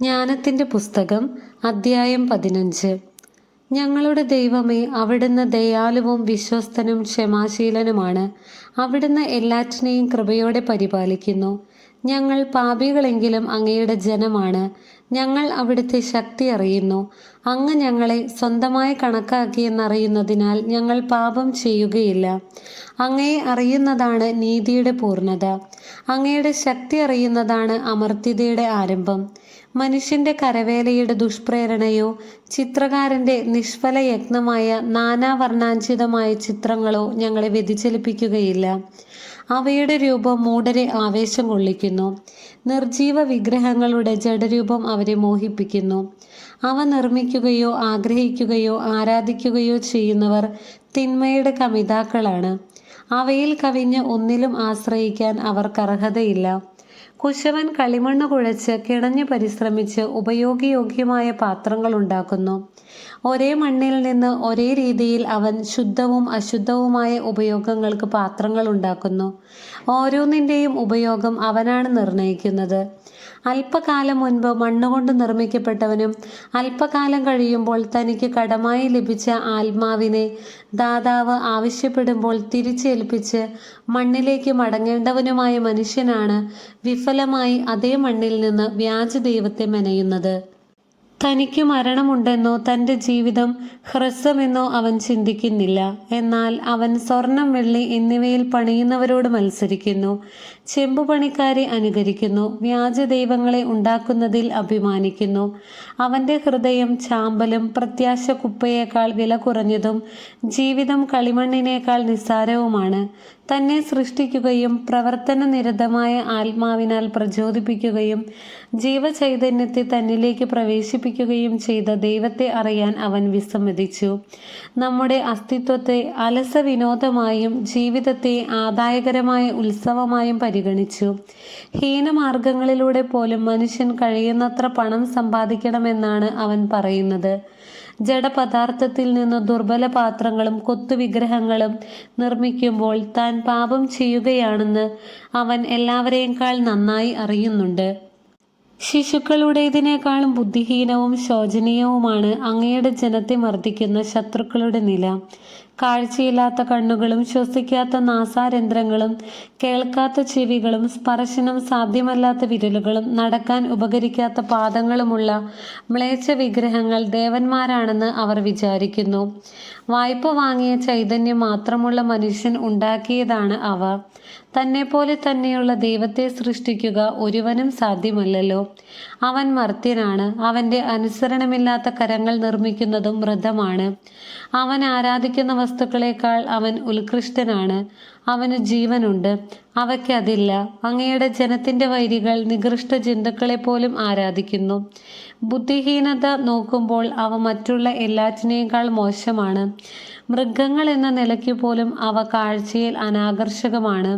ജ്ഞാനത്തിന്റെ പുസ്തകം അദ്ധ്യായം പതിനഞ്ച്. ഞങ്ങളുടെ ദൈവമേ അവിടുന്ന് ദയാലുവും വിശ്വസ്തനും ക്ഷമാശീലനുമാണ്. അവിടുന്ന് എല്ലാറ്റിനെയും കൃപയോടെ പരിപാലിക്കുന്നു. ഞങ്ങൾ പാപികളെങ്കിലും അങ്ങയുടെ ജനമാണ്. ഞങ്ങൾ അവിടുത്തെ ശക്തി അറിയുന്നു. അങ്ങ് ഞങ്ങളെ സ്വന്തമായി കണക്കാക്കിയെന്നറിയുന്നതിനാൽ ഞങ്ങൾ പാപം ചെയ്യുകയില്ല. അങ്ങയെ അറിയുന്നതാണ് നീതിയുടെ പൂർണത. അങ്ങയുടെ ശക്തി അറിയുന്നതാണ് അമർത്യതയുടെ ആരംഭം. മനുഷ്യന്റെ കരവേലയുടെ ദുഷ്പ്രേരണയോ ചിത്രകാരന്റെ നിഷ്ഫല യജ്ഞമായ നാനാവർണാഞ്ചിതമായ ചിത്രങ്ങളോ ഞങ്ങളെ വ്യതിചലിപ്പിക്കുകയില്ല. അവയുടെ രൂപം മൂടരെ ആവേശം കൊള്ളിക്കുന്നു. നിർജീവ വിഗ്രഹങ്ങളുടെ ജഡരൂപം അവരെ മോഹിപ്പിക്കുന്നു. അവ നിർമ്മിക്കുകയോ ആഗ്രഹിക്കുകയോ ആരാധിക്കുകയോ ചെയ്യുന്നവർ തിന്മയുടെ കമിതാക്കളാണ്. അവയിൽ കവിഞ്ഞ് ഒന്നിലും ആശ്രയിക്കാൻ അവർക്ക് അർഹതയില്ല. കുശവൻ കളിമണ്ണ് കുഴച്ച് കിണഞ്ഞു പരിശ്രമിച്ച് ഉപയോഗയോഗ്യമായ പാത്രങ്ങൾ ഉണ്ടാക്കുന്നു. ഒരേ മണ്ണിൽ നിന്ന് ഒരേ രീതിയിൽ അവൻ ശുദ്ധവും അശുദ്ധവുമായ ഉപയോഗങ്ങൾക്ക് പാത്രങ്ങൾ ഉണ്ടാക്കുന്നു. ഓരോന്നിന്റെയും ഉപയോഗം അവനാണ് നിർണയിക്കുന്നത് അല്പകാലം മുൻപ് മണ്ണുകൊണ്ട് നിർമ്മിക്കപ്പെട്ടവനും അല്പകാലം കഴിയുമ്പോൾ തനിക്ക് കടമായി ലഭിച്ച ആത്മാവിനെ ദാതാവ് ആവശ്യപ്പെടുമ്പോൾ തിരിച്ചേൽപ്പിച്ച് മണ്ണിലേക്ക് മടങ്ങേണ്ടവനുമായ മനുഷ്യനാണ് വിഫലമായി അതേ മണ്ണിൽ നിന്ന് വ്യാജ ദൈവത്തെ മെനയുന്നത്. തനിക്ക് മരണമുണ്ടെന്നോ തന്റെ ജീവിതം ഹ്രസ്വമെന്നോ അവൻ ചിന്തിക്കുന്നില്ല. എന്നാൽ അവൻ സ്വർണം വെള്ളി എന്നിവയിൽ പണിയുന്നവരോട് മത്സരിക്കുന്നു. ചെമ്പുപണിക്കാരെ അനുകരിക്കുന്നു. വ്യാജ ദൈവങ്ങളെ ഉണ്ടാക്കുന്നതിൽ അഭിമാനിക്കുന്നു. അവന്റെ ഹൃദയം ചാമ്പലും പ്രത്യാശ കുപ്പയേക്കാൾ വില കുറഞ്ഞതും ജീവിതം കളിമണ്ണിനേക്കാൾ നിസ്സാരവുമാണ്. തന്നെ സൃഷ്ടിക്കുകയും പ്രവർത്തന നിരതമായ ആത്മാവിനാൽ പ്രചോദിപ്പിക്കുകയും ജീവചൈതന്യത്തെ തന്നിലേക്ക് പ്രവേശിപ്പിക്കുകയും ചെയ്ത ദൈവത്തെ അറിയാൻ അവൻ വിസമ്മതിച്ചു. നമ്മുടെ അസ്തിത്വത്തെ അലസ വിനോദമായും ജീവിതത്തെ ആദായകരമായ ഉത്സവമായും പരിഗണിച്ചു. ഹീനമാർഗങ്ങളിലൂടെ പോലും മനുഷ്യൻ കഴിയുന്നത്ര പണം സമ്പാദിക്കണമെന്നാണ് അവൻ പറയുന്നത്. ജഡപദാർത്ഥത്തിൽ നിന്ന് ദുർബല പാത്രങ്ങളും കൊത്തുവിഗ്രഹങ്ങളും നിർമ്മിക്കുമ്പോൾ താൻ പാപം ചെയ്യുകയാണെന്ന് അവൻ എല്ലാവരെക്കാൾ നന്നായി അറിയുന്നുണ്ട്. ശിശുക്കളുടേതിനേക്കാളും ബുദ്ധിഹീനവും ശോചനീയവുമാണ് അങ്ങയുടെ ജനത്തെ മർദ്ദിക്കുന്ന ശത്രുക്കളുടെ നില. കാഴ്ചയില്ലാത്ത കണ്ണുകളും ശ്വസിക്കാത്ത നാസാരന്ധ്രങ്ങളും കേൾക്കാത്ത ചെവികളും സ്പർശനം സാധ്യമല്ലാത്ത വിരലുകളും നടക്കാൻ ഉപകരിക്കാത്ത പാദങ്ങളുമുള്ള മ്ലേച്ഛ വിഗ്രഹങ്ങൾ ദേവന്മാരാണെന്ന് അവർ വിചാരിക്കുന്നു. വായ്പ വാങ്ങിയ ചൈതന്യം മാത്രമുള്ള മനുഷ്യൻ ഉണ്ടാക്കിയതാണ് അവ. തന്നെപ്പോലെ തന്നെയുള്ള ദൈവത്തെ സൃഷ്ടിക്കുക ഒരുവനും സാധ്യമല്ലല്ലോ. അവൻ മർത്യനാണ്. അവന്റെ അനുസരണമില്ലാത്ത കരങ്ങൾ നിർമ്മിക്കുന്നതും വ്രതമാണ് അവൻ ആരാധിക്കുന്ന വസ്തുക്കളെക്കാൾ അവൻ ഉത്കൃഷ്ടനാണ്. അവന് ജീവനുണ്ട്. അവയ്ക്ക് അതില്ല. അങ്ങയുടെ ജനത്തിന്റെ വൈരികൾ നികൃഷ്ട ജന്തുക്കളെ പോലും ആരാധിക്കുന്നു. ബുദ്ധിഹീനത നോക്കുമ്പോൾ അവ മറ്റുള്ള എല്ലാറ്റിനേക്കാൾ മോശമാണ്. മൃഗങ്ങൾ എന്ന നിലയ്ക്ക് പോലും അവ കാഴ്ചയിൽ അനാകർഷകമാണ്.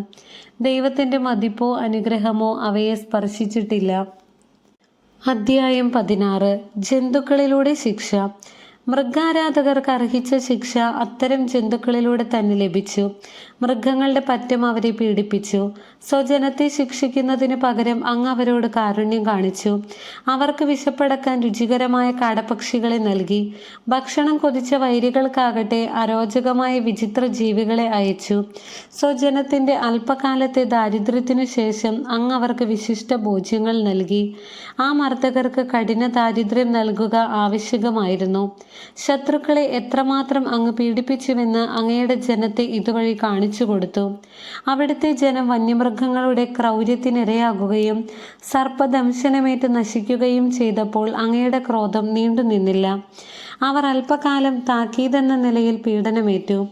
ദൈവത്തിന്റെ മതിപ്പോ അനുഗ്രഹമോ അവയെ സ്പർശിച്ചിട്ടില്ല. അധ്യായം പതിനാറ്. ജന്തുക്കളിലൂടെ ശിക്ഷ. മൃഗാരാധകർക്ക് അർഹിച്ച ശിക്ഷ അത്തരം ജന്തുക്കളിലൂടെ തന്നെ ലഭിച്ചു. മൃഗങ്ങളുടെ പറ്റം അവരെ പീഡിപ്പിച്ചു. സ്വജനത്തെ ശിക്ഷിക്കുന്നതിന് പകരം അങ്ങ് അവരോട് കാരുണ്യം കാണിച്ചു. അവർക്ക് വിശപ്പടക്കാൻ രുചികരമായ കാടപക്ഷികളെ നൽകി. ഭക്ഷണം കൊതിച്ച വൈരികൾക്കാകട്ടെ അരോചകമായ വിചിത്ര ജീവികളെ അയച്ചു. സ്വജനത്തിന്റെ അല്പകാലത്തെ ദാരിദ്ര്യത്തിനു ശേഷം അങ്ങ് അവർക്ക് വിശിഷ്ട ഭോജ്യങ്ങൾ നൽകി. ആ മർദ്ദകർക്ക് കഠിന ദാരിദ്ര്യം നൽകുക ആവശ്യകമായിരുന്നു. ശത്രുക്കളെ എത്രമാത്രം അങ്ങ് പീഡിപ്പിച്ചുവെന്ന് അങ്ങയുടെ ജനത്തെ ഇതുവഴി കാണിച്ചു കൊടുത്തു. അവിടുത്തെ ജനം വന്യമൃഗങ്ങളുടെ ക്രൗര്യത്തിനിരയാകുകയും സർപ്പദംശനമേറ്റ് നശിക്കുകയും ചെയ്തപ്പോൾ അങ്ങയുടെ ക്രോധം നീണ്ടു നിന്നില്ല അവർ അല്പകാലം താക്കീതെന്ന നിലയിൽ പീഡനമേറ്റു.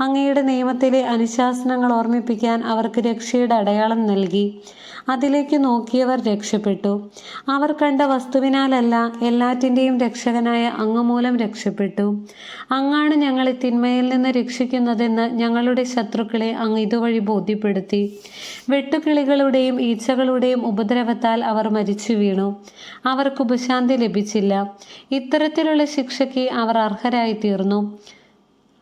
അങ്ങയുടെ നിയമത്തിലെ അനുശാസനങ്ങൾ ഓർമ്മിപ്പിക്കാൻ അവർക്ക് രക്ഷയുടെ അടയാളം നൽകി. അതിലേക്ക് നോക്കിയവർ രക്ഷപ്പെട്ടു. അവർ കണ്ട വസ്തുവിനാലല്ല എല്ലാറ്റിന്റെയും രക്ഷകനായ അങ്ങ് മൂലം രക്ഷപ്പെട്ടു. അങ്ങാണ് ഞങ്ങളെ തിന്മയിൽ നിന്ന് രക്ഷിക്കുന്നതെന്ന് ഞങ്ങളുടെ ശത്രുക്കളെ അങ്ങ് ഇതുവഴി ബോധ്യപ്പെടുത്തി. വെട്ടുകിളികളുടെയും ഈച്ചകളുടെയും ഉപദ്രവത്താൽ അവർ മരിച്ചു വീണു. അവർക്ക് ഉപശാന്തി ലഭിച്ചില്ല. ഇത്തരത്തിലുള്ള ശിക്ഷയ്ക്ക് അവർ അർഹരായി തീർന്നു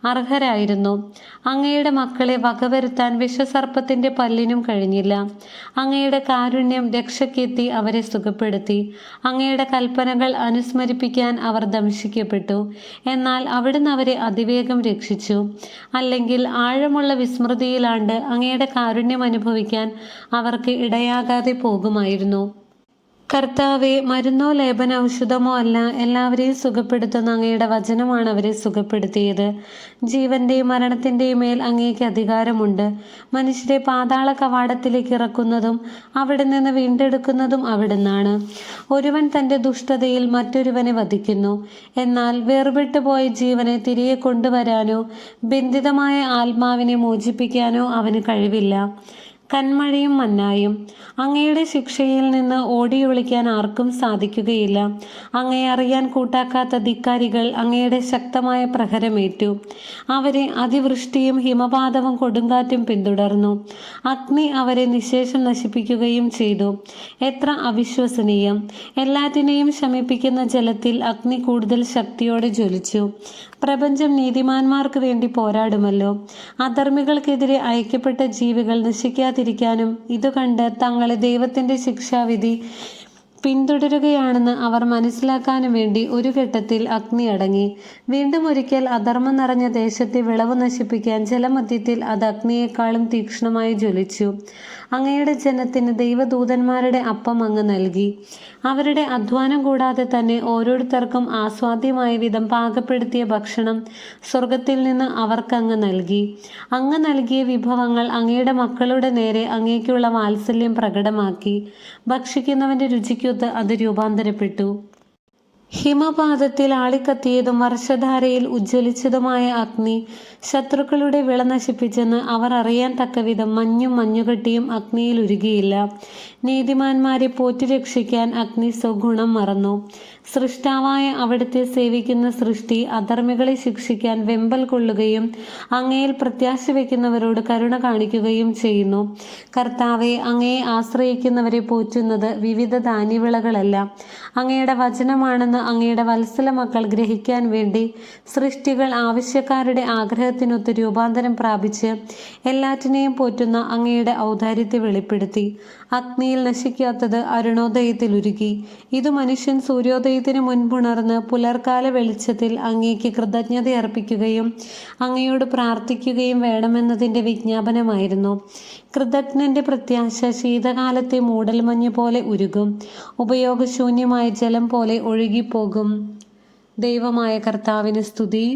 അർഹരായിരുന്നു. അങ്ങയുടെ മക്കളെ വകവരുത്താൻ വിഷസർപ്പത്തിന്റെ പല്ലിനും കഴിഞ്ഞില്ല. അങ്ങയുടെ കാരുണ്യം രക്ഷയ്ക്കെത്തി അവരെ സുഖപ്പെടുത്തി. അങ്ങയുടെ കൽപ്പനകൾ അനുസ്മരിപ്പിക്കാൻ അവർ ദംശിക്കപ്പെട്ടു. എന്നാൽ അവിടുന്ന് അവരെ അതിവേഗം രക്ഷിച്ചു. അല്ലെങ്കിൽ ആഴമുള്ള വിസ്മൃതിയിലാണ്ട് അങ്ങയുടെ കാരുണ്യം അനുഭവിക്കാൻ അവർക്ക് ഇടയാകാതെ പോകുമായിരുന്നു. കർത്താവെ മരുന്നോ ലേപന ഔഷധമോ അല്ല എല്ലാവരെയും സുഖപ്പെടുത്തുന്ന അങ്ങയുടെ വചനമാണ് അവരെ സുഖപ്പെടുത്തിയത്. ജീവന്റെയും മരണത്തിന്റെയും മേൽ അങ്ങേക്ക് അധികാരമുണ്ട്. മനുഷ്യരെ പാതാള കവാടത്തിലേക്ക് ഇറക്കുന്നതും അവിടെ നിന്ന് വീണ്ടെടുക്കുന്നതും അവിടുന്നാണ്. ഒരുവൻ തന്റെ ദുഷ്ടതയിൽ മറ്റൊരുവനെ വധിക്കുന്നു. എന്നാൽ വേർപെട്ടു പോയ ജീവനെ തിരികെ കൊണ്ടുവരാനോ ബന്ധിതമായ ആത്മാവിനെ മോചിപ്പിക്കാനോ അവന് കഴിവില്ല. കന്മഴയും മന്നായും അങ്ങയുടെ ശിക്ഷയിൽ നിന്ന് ഓടി ഓടിയൊളിക്കാൻ ആർക്കും സാധിക്കുകയില്ല. അങ്ങയെ അറിയാൻ കൂട്ടാക്കാത്ത ധിക്കാരികൾ അങ്ങയുടെ ശക്തമായ പ്രഹരമേറ്റു. അവരെ അതിവൃഷ്ടിയും ഹിമപാതവും കൊടുങ്കാറ്റും പിന്തുടർന്നു. അഗ്നി അവരെ നിശേഷം നശിപ്പിക്കുകയും ചെയ്തു. എത്ര അവിശ്വസനീയം. എല്ലാറ്റിനെയും ശമിപ്പിക്കുന്ന ജലത്തിൽ അഗ്നി കൂടുതൽ ശക്തിയോടെ ജ്വലിച്ചു. പ്രപഞ്ചം നീതിമാന്മാർക്ക് വേണ്ടി പോരാടുമല്ലോ. അധർമ്മികൾക്കെതിരെ അയക്കപ്പെട്ട ജീവികൾ നശിക്കാതിരിക്കാനും ഇത് കണ്ട് തങ്ങളെ ദൈവത്തിന്റെ ശിക്ഷാവിധി പിന്തുടരുകയാണെന്ന് അവർ മനസ്സിലാക്കാനും വേണ്ടി ഒരു ഘട്ടത്തിൽ അഗ്നി അടങ്ങി. വീണ്ടും ഒരിക്കൽ അധർമ്മം നിറഞ്ഞ ദേശത്തെ വിളവ് നശിപ്പിക്കാൻ ജലമധ്യത്തിൽ അത് അഗ്നിയേക്കാളും തീക്ഷ്ണമായി ജ്വലിച്ചു. അങ്ങയുടെ ജനത്തിന് ദൈവദൂതന്മാരുടെ അപ്പം അങ്ങ് നൽകി. അവരുടെ അധ്വാനം കൂടാതെ തന്നെ ഓരോരുത്തർക്കും ആസ്വാദ്യമായ വിധം പാകപ്പെടുത്തിയ ഭക്ഷണം സ്വർഗത്തിൽ നിന്ന് അവർക്കങ്ങ് നൽകി. അങ്ങ് നൽകിയ വിഭവങ്ങൾ അങ്ങയുടെ മക്കളുടെ നേരെ അങ്ങേക്കുള്ള വാത്സല്യം പ്രകടമാക്കി. ഭക്ഷിക്കുന്നവന്റെ രുചിക്കൊത്ത് അത് രൂപാന്തരപ്പെട്ടു. ഹിമപാതത്തിൽ ആളിക്കത്തിയതും വർഷധാരയിൽ ഉജ്ജ്വലിച്ചതുമായ അഗ്നി. ശത്രുക്കളുടെ വിള നശിപ്പിച്ചെന്ന് അവർ അറിയാൻ തക്കവിധം മഞ്ഞും മഞ്ഞുകെട്ടിയും അഗ്നിയിൽ ഉരുകിയില്ല. നീതിമാന്മാരെ പോറ്റി രക്ഷിക്കാൻ അഗ്നി സ്വഗുണം മറന്നു. സൃഷ്ടാവായ അവിടുത്തെ സേവിക്കുന്ന സൃഷ്ടി അധർമ്മികളെ ശിക്ഷിക്കാൻ വെമ്പൽ കൊള്ളുകയും അങ്ങയിൽ പ്രത്യാശ വയ്ക്കുന്നവരോട് കരുണ കാണിക്കുകയും ചെയ്യുന്നു. കർത്താവെ അങ്ങയെ ആശ്രയിക്കുന്നവരെ പോറ്റുന്നത് വിവിധ ധാന്യവിളകളല്ല. അങ്ങയുടെ വചനമാണെന്ന് അങ്ങയുടെ വത്സല മക്കൾ ഗ്രഹിക്കാൻ വേണ്ടി സൃഷ്ടികൾ ആവശ്യക്കാരുടെ ആഗ്രഹത്തിനൊത്ത് രൂപാന്തരം പ്രാപിച്ച് എല്ലാറ്റിനെയും പോറ്റുന്ന അങ്ങയുടെ ഔദാര്യത്തെ വെളിപ്പെടുത്തി. അഗ്നിയിൽ നശിക്കാത്തത് അരുണോദയത്തിൽ ഉരുകി ഇത് മനുഷ്യൻ സൂര്യോദയത്തിന് മുൻപുണർന്ന് പുലർക്കാല വെളിച്ചത്തിൽ അങ്ങേക്ക് കൃതജ്ഞത അർപ്പിക്കുകയും അങ്ങയോട് പ്രാർത്ഥിക്കുകയും വേണമെന്നതിന്റെ വിജ്ഞാപനമായിരുന്നു. കൃതജ്ഞന്റെ പ്രത്യാശ ശീതകാലത്തെ മൂടൽമഞ്ഞ് പോലെ ഉരുകും. ഉപയോഗശൂന്യമായ ജലം പോലെ ഒഴുകിപ്പോകും ദൈവമായ കർത്താവിന് സ്തുതി.